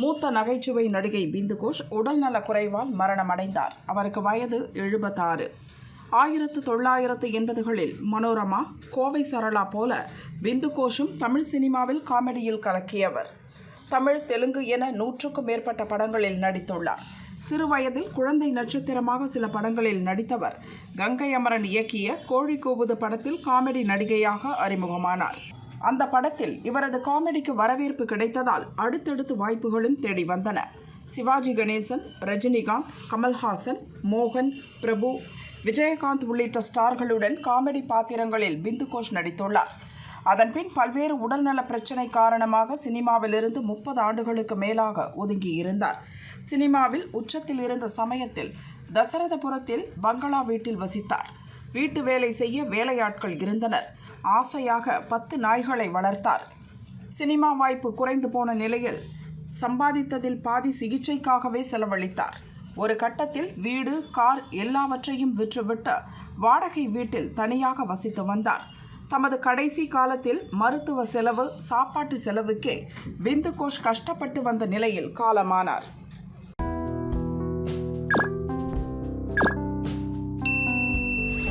மூத்த நகைச்சுவை நடிகை பிந்து கோஷ் உடல்நல குறைவால் மரணமடைந்தார். அவருக்கு வயது எழுபத்தாறு. ஆயிரத்து தொள்ளாயிரத்து எண்பதுகளில் மனோரமா கோவை சரளா போல பிந்து கோஷும் தமிழ் சினிமாவில் காமெடியில் கலக்கியவர். தமிழ் தெலுங்கு என நூற்றுக்கும் மேற்பட்ட படங்களில் நடித்துள்ளார். சிறு வயதில் குழந்தை நட்சத்திரமாக சில படங்களில் நடித்தவர். கங்கை அமரன் இயக்கிய கோழி கூவுது படத்தில் காமெடி நடிகையாக அறிமுகமானார். அந்த படத்தில் இவரது காமெடிக்கு வரவேற்பு கிடைத்ததால் அடுத்தடுத்து வாய்ப்புகளும் தேடி வந்தன. சிவாஜி கணேசன் ரஜினிகாந்த் கமல்ஹாசன் மோகன் பிரபு விஜயகாந்த் உள்ளிட்ட ஸ்டார்களுடன் காமெடி பாத்திரங்களில் பிந்து கோஷ் நடித்துள்ளார். அதன்பின் பல்வேறு உடல்நல பிரச்சினை காரணமாக சினிமாவிலிருந்து முப்பது ஆண்டுகளுக்கு மேலாக ஒதுங்கி இருந்தார். சினிமாவில் உச்சத்தில் இருந்த சமயத்தில் தசரதபுரத்தில் பங்களா வீட்டில் வசித்தார். வீட்டு வேலை செய்ய வேலையாட்கள் இருந்தனர். ஆசையாக பத்து நாய்களை வளர்த்தார். சினிமா வாய்ப்பு குறைந்து போன நிலையில் சம்பாதித்ததில் பாதி சிகிச்சைக்காகவே செலவழித்தார். ஒரு கட்டத்தில் வீடு கார் எல்லாவற்றையும் விற்றுவிட்டு வாடகை வீட்டில் தனியாக வசித்து வந்தார். தமது கடைசி காலத்தில் மருத்துவ செலவு சாப்பாட்டு செலவுக்கே பிந்து கோஷ் கஷ்டப்பட்டு வந்த நிலையில் காலமானார்.